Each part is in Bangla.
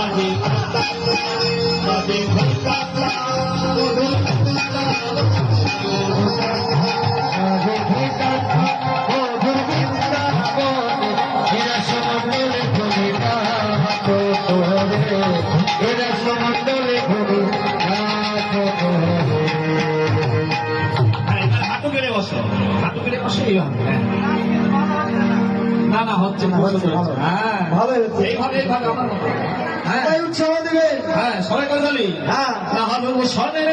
बाजे बाजे बाजे না না হচ্ছে না হচ্ছে ভালো হচ্ছে এইভাবে এইভাবে হ্যাঁ। উৎসাহ দেবে হ্যাঁ সবাই কথা হ্যাঁ না হবে স্বর্ণের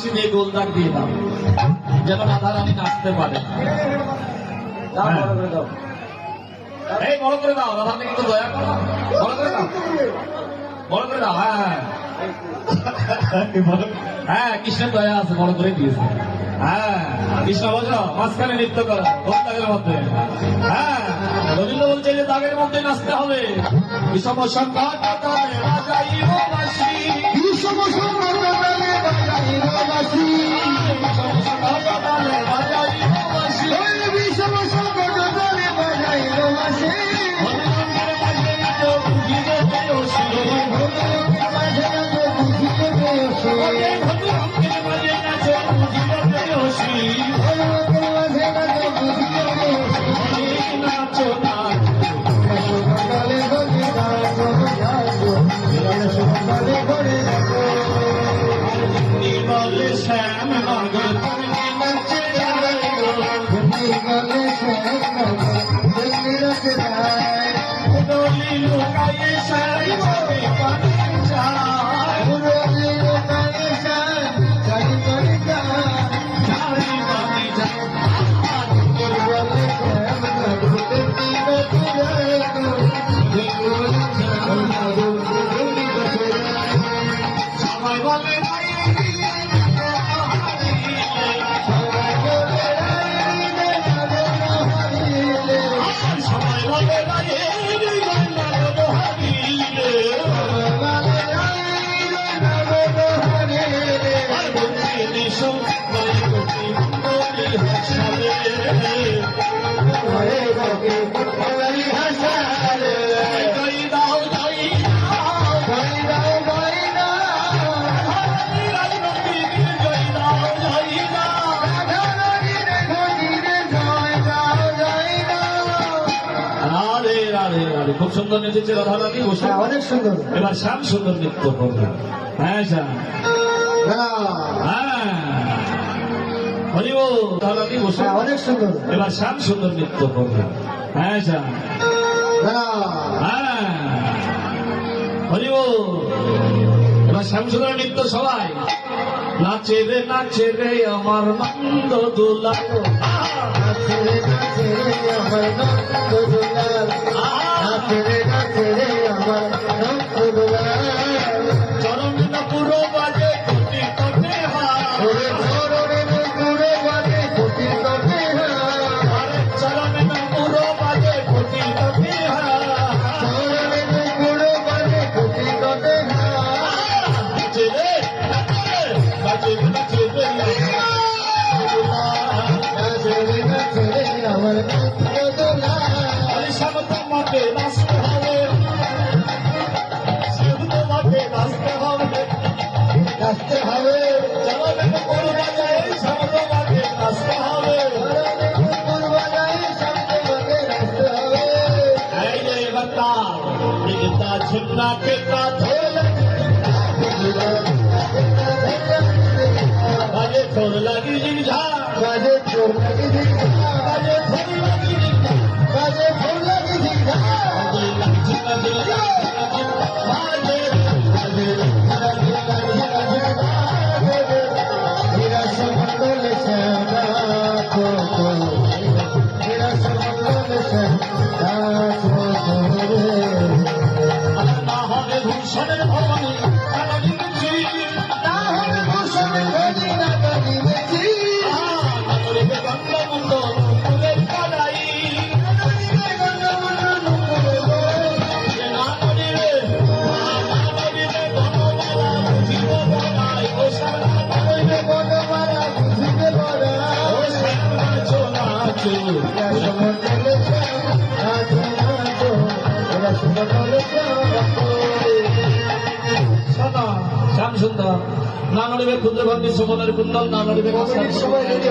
পাশে যে গোলদাগ দিয়ে দাও। যেন রাধা রানী নাচতে পারে। হ্যাঁ। এই বড় করে দাও কিন্তু দয়া করো। বড় করে দাও। বড় করে দাও হ্যাঁ হ্যাঁ।, হ্যাঁ কৃষ্ণের দয়া আছে বড় করে দিয়েছে। হ্যাঁ কৃষ্ণ বজ্র মাঝখানে নৃত্য করা মধ্যে। হ্যাঁ রবীন্দ্র বলছে যে দাগের মধ্যে নাচতে হবে। বিষম বিষম ಸಂಪ್ರದಾಯ this time. I'm not gonna go. Radharani খুব সুন্দর নেচেছে রাধারানী হ্যাঁ, অনেক সুন্দর। এবার শ্যাম সুন্দর নৃত্য করবে। হ্যাঁ শ্যাম। হ্যাঁ। হরিবল রাধারানী বসে অনেক সুন্দর। এবার শ্যাম সুন্দর নৃত্য করবে। হ্যাঁ শ্যাম। হ্যাঁ। হরিবল এবার শ্যাম সুন্দর নৃত্য সবাই। নাচে রে নাচে রে আমার নন্দ দুলাল। হ্যাঁ। Konular yüzümüz ha. Kadir çorba edin. শ্যাম সুন্দর। না নড়িবে ক্ষুদ্র ভগ্নি সুমনের কুন্দল না নড়িবে কমিটির সবাই রেডি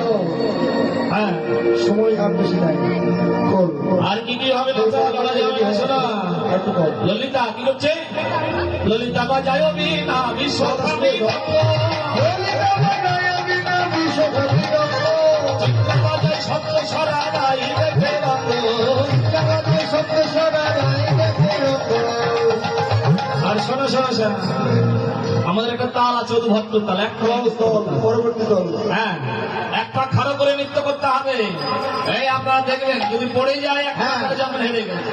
হ্যাঁ। সময় আর বেশি নাই। আর কি কি হবে ললিতা? বলা যাবে না ললিতা কি করছে? ললিতা ললিতা বাজায় বিনা বাজায় সত্য সরা নাই দেখে সত্য সদা নাই দেখে আর শোনো শোনো শোনো। আমাদের একটা তাল আছে ভক্ত তাল এক পরবর্তী দল হ্যাঁ এক পা খাড়ো করে নৃত্য করতে হবে। এই আপনারা দেখবেন যদি পড়ে যায় এক হ্যাঁ। যেমন হেরে গেছে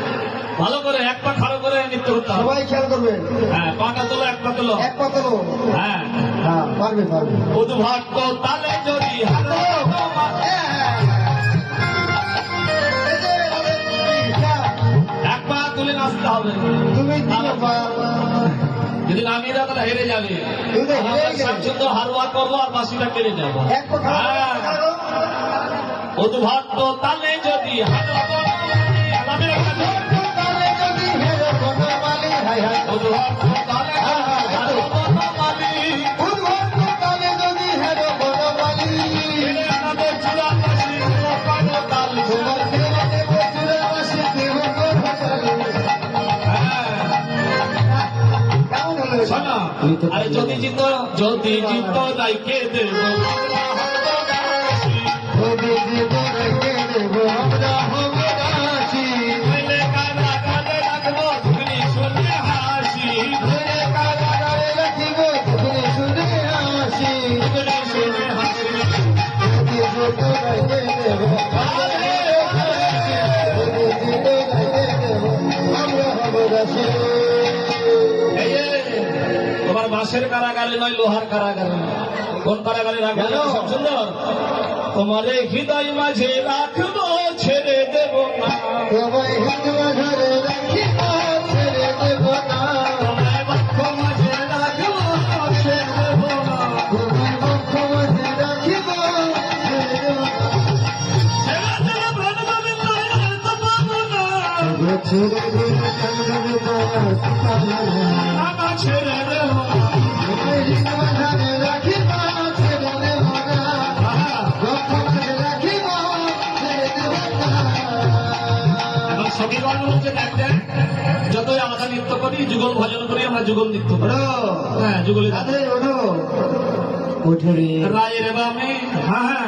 ভালো করে এক পা খাড়ো করে নৃত্য করতে হবে। সবাই খেয়াল করবেন। হ্যাঁ পাটা তোলো এক পা তোলো। এক বলো হ্যাঁ। হ্যাঁ পারবে পারবে। উদ্ভক্ত তালে যদি এক পা তুলে নাচতে হবে। তুমি যদি নামিয়ে দাও তাহলে হেরে যাবে। শ্যামচন্দ্র হারুয়া করব আর বাসিটা কেড়ে যাব। উদ্ভক্ত তালে যদি হারো নামিয়ে যদি জিত যদি জিত রাইকে দেব? বাঁশের কারাগারে নয় লোহার কারাগারে কোন কারাগারে রাখব? সুন্দর। তোমার হৃদয় মাঝে রাখব ছেড়ে দেব না। মাঝে রাখব ছেড়ে দেব মাঝে রাখিব ছেড়ে দেব না। ছেড়ে যুগল ভজন করি আমরা যুগল নৃত্য করি। হ্যাঁ যুগলে তাড়াতাড়ি ওঠো। রায়ের বামে। হ্যাঁ হ্যাঁ।